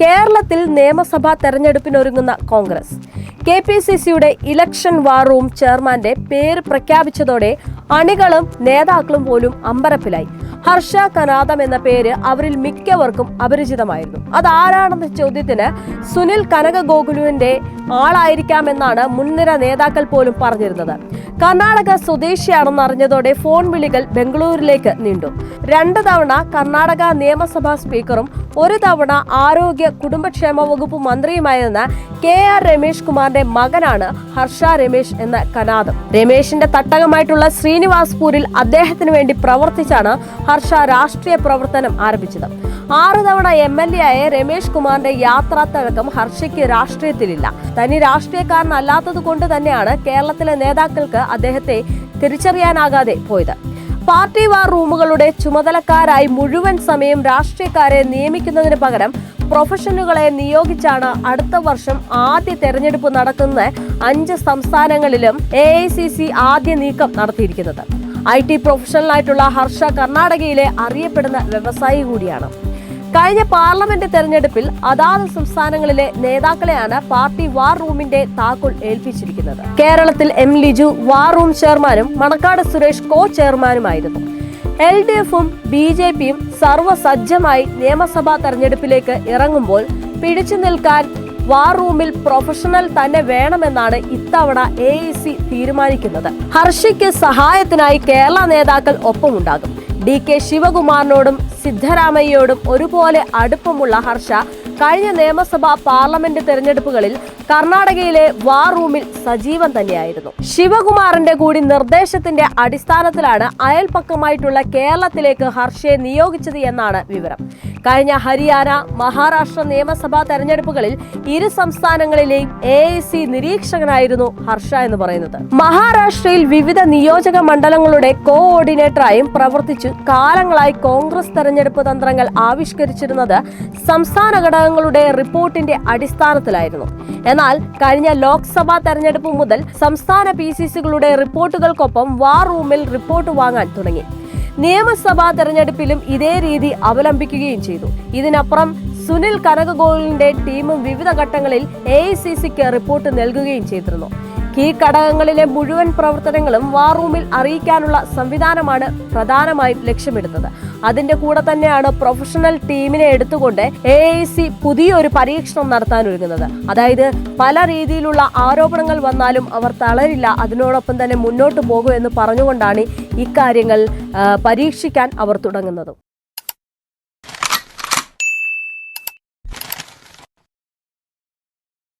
കേരളത്തിൽ നിയമസഭാ തെരഞ്ഞെടുപ്പിനൊരുങ്ങുന്ന കോൺഗ്രസ്. കെ പി സി സിയുടെ ഇലക്ഷൻ വാർ റൂം ചെയർമാന്റെ പേര് പ്രഖ്യാപിച്ചതോടെ അണികളും നേതാക്കളും പോലും അമ്പരപ്പിലായി. ഹർഷ കനാദം എന്ന പേര് അവരിൽ മിക്കവർക്കും അപരിചിതമായിരുന്നു. അതാരാണെന്ന ചോദ്യത്തിന് സുനിൽ കനക ഗോകുലുവിന്റെ ആളായിരിക്കാമെന്നാണ് മുൻനിര നേതാക്കൾ പോലും പറഞ്ഞിരുന്നത്. കർണാടക സ്വദേശിയാണെന്ന് അറിഞ്ഞതോടെ ഫോൺ വിളികൾ ബംഗളൂരിലേക്ക് നീണ്ടു. രണ്ട് തവണ കർണാടക നിയമസഭാ സ്പീക്കറും ഒരു തവണ ആരോഗ്യ കുടുംബക്ഷേമ വകുപ്പ് മന്ത്രിയുമായിരുന്ന കെ ആർ രമേഷ് കുമാറിന്റെ മകനാണ് ഹർഷ രമേശ് എന്ന കനാദം രമേശിന്റെ തട്ടകമായിട്ടുള്ള ശ്രീനിവാസ്പൂരിൽ അദ്ദേഹത്തിന് വേണ്ടി പ്രവർത്തിച്ചാണ് ഹർഷ രാഷ്ട്രീയ പ്രവർത്തനം ആരംഭിച്ചത്. ആറു തവണ എം എൽ എ ആയ രമേഷ് കുമാറിന്റെ യാത്രാ തഴക്കം ഹർഷയ്ക്ക് രാഷ്ട്രീയത്തിലില്ല. തനി രാഷ്ട്രീയക്കാരനല്ലാത്തത് കൊണ്ട് തന്നെയാണ് കേരളത്തിലെ നേതാക്കൾക്ക് അദ്ദേഹത്തെ തിരിച്ചറിയാനാകാതെ പോയത്. പാർട്ടി വാർ റൂമുകളുടെ ചുമതലക്കാരായി മുഴുവൻ സമയം രാഷ്ട്രീയക്കാരെ നിയമിക്കുന്നതിന് പകരം പ്രൊഫഷണലുകളെ നിയോഗിച്ചാണ് അടുത്ത വർഷം ആദ്യ തെരഞ്ഞെടുപ്പ് നടക്കുന്ന അഞ്ച് സംസ്ഥാനങ്ങളിലും എ ആദ്യ നീക്കം നടത്തിയിരിക്കുന്നത്. ഐ ടി പ്രൊഫഷണലായിട്ടുള്ള ഹർഷ കർണാടകയിലെ അറിയപ്പെടുന്ന വ്യവസായി കൂടിയാണ്. കഴിഞ്ഞ പാർലമെന്റ് തെരഞ്ഞെടുപ്പിൽ അതാത് സംസ്ഥാനങ്ങളിലെ നേതാക്കളെയാണ് പാർട്ടി വാർ റൂമിന്റെ താക്കോൽ ഏൽപ്പിച്ചിരിക്കുന്നത്. കേരളത്തിൽ എം ലിജു വാർ റൂം ചെയർമാനും മണക്കാട് സുരേഷ് കോ ചെയർമാനുമായിരുന്നു എൽ ഡി എഫും ബി ജെ പിയും സർവസജ്ജമായി നിയമസഭാ തെരഞ്ഞെടുപ്പിലേക്ക് ഇറങ്ങുമ്പോൾ പിടിച്ചു നിൽക്കാൻ വാർ റൂമിൽ പ്രൊഫഷണൽ തന്നെ വേണമെന്നാണ് ഇത്തവണ എ തീരുമാനിക്കുന്നത്. ഹർഷിക്ക് സഹായത്തിനായി കേരള നേതാക്കൾ ഒപ്പമുണ്ടാകും. ഡി കെ ശിവകുമാറിനോടും സിദ്ധരാമയ്യോടും ഒരുപോലെ അടുപ്പമുള്ള ഹർഷ കഴിഞ്ഞ നിയമസഭാ പാർലമെന്റ് തെരഞ്ഞെടുപ്പുകളിൽ കർണാടകയിലെ വാർ റൂമിൽ സജീവൻ തന്നെയായിരുന്നു. ശിവകുമാറിന്റെ കൂടി നിർദ്ദേശത്തിന്റെ അടിസ്ഥാനത്തിലാണ് അയൽപക്കമായിട്ടുള്ള കേരളത്തിലേക്ക് ഹർഷയെ നിയോഗിച്ചത് എന്നാണ് വിവരം. കഴിഞ്ഞ ഹരിയാന മഹാരാഷ്ട്ര നിയമസഭാ തെരഞ്ഞെടുപ്പുകളിൽ ഇരു സംസ്ഥാനങ്ങളിലെയും എ ഐ നിരീക്ഷകനായിരുന്നു ഹർഷ എന്ന് പറയുന്നത്. മഹാരാഷ്ട്രയിൽ വിവിധ നിയോജക മണ്ഡലങ്ങളുടെ കോഓർഡിനേറ്ററായും പ്രവർത്തിച്ചു. കാലങ്ങളായി കോൺഗ്രസ് തെരഞ്ഞെടുപ്പ് തന്ത്രങ്ങൾ ആവിഷ്കരിച്ചിരുന്നത് സംസ്ഥാന ഘടകങ്ങളുടെ റിപ്പോർട്ടിന്റെ അടിസ്ഥാനത്തിലായിരുന്നു. എന്നാൽ കഴിഞ്ഞ ലോക്സഭാ തെരഞ്ഞെടുപ്പ് മുതൽ സംസ്ഥാന പി സി സികളുടെ റിപ്പോർട്ടുകൾക്കൊപ്പം വാർ റൂമിൽ റിപ്പോർട്ട് വാങ്ങാൻ തുടങ്ങി. നിയമസഭാ തെരഞ്ഞെടുപ്പിലും ഇതേ രീതി അവലംബിക്കുകയും ചെയ്തു. ഇതിനപ്പുറം സുനിൽ കനകഗോളിന്റെ ടീമും വിവിധ ഘട്ടങ്ങളിൽ എ റിപ്പോർട്ട് നൽകുകയും ചെയ്തിരുന്നു. കീ ഘടകങ്ങളിലെ മുഴുവൻ പ്രവർത്തനങ്ങളും വാർ റൂമിൽ അറിയിക്കാനുള്ള സംവിധാനമാണ് പ്രധാനമായും ലക്ഷ്യമിടുന്നത്. അതിന്റെ കൂടെ തന്നെയാണ് പ്രൊഫഷണൽ ടീമിനെ എടുത്തുകൊണ്ട് എ ഐ സി പുതിയൊരു പരീക്ഷണം നടത്താൻ ഒരുങ്ങുന്നത്. അതായത് പല രീതിയിലുള്ള ആരോപണങ്ങൾ വന്നാലും അവർ തളരില്ല അതിനോടൊപ്പം തന്നെ മുന്നോട്ട് പോകും എന്ന് പറഞ്ഞുകൊണ്ടാണ് ഇക്കാര്യങ്ങൾ പരീക്ഷിക്കാൻ അവർ തുടങ്ങുന്നത്.